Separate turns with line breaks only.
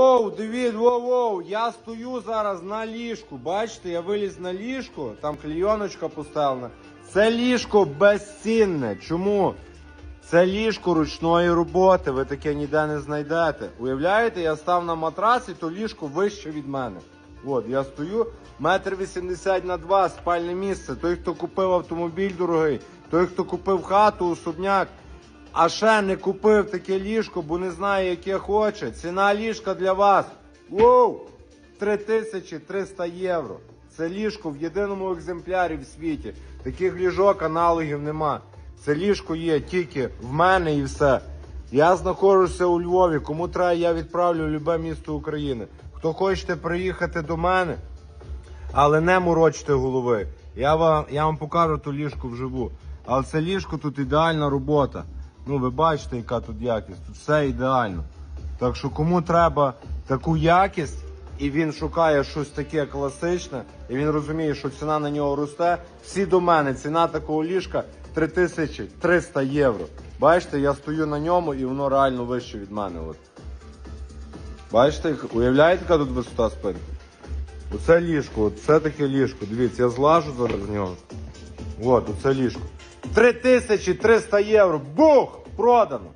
Воу, Давід, воу, воу, я стою зараз на ліжку. Бачите, я виліз на ліжко, там клійоночка поставлена. Це ліжко безцінне. Чому? Це ліжко ручної роботи, ви таке ніде не знайдете. Уявляєте, я став на матрасі, то ліжко вище від мене. От, я стою, метр вісімдесят на два, спальне місце. Той, хто купив автомобіль дорогий, той, хто купив хату, особняк, а ще не купив таке ліжко, бо не знає, яке хоче. Ціна ліжка для вас. Воу! 3300 євро. Це ліжко в єдиному екземплярі в світі. Таких ліжок аналогів нема. Це ліжко є тільки в мене і все. Я знаходжуся у Львові. Кому треба, я відправлю в любе місто України. Хто хочете приїхати до мене, але не морочте голови. Я вам, я вам покажу ту ліжку вживу. Але це ліжко тут ідеальна робота. Ну, ви бачите, яка тут якість. Тут все ідеально. Так що кому треба таку якість, і він шукає щось таке класичне, і він розуміє, що ціна на нього росте, всі до мене. Ціна такого ліжка 3300 євро. Бачите, я стою на ньому і воно реально вище від мене. От. Бачите, уявляєте, яка тут висота спинки? Оце ліжко, оце таке ліжко. Дивіться, я злажу зараз з нього. От, оце ліжко. 3300 євро. Бух! Продано!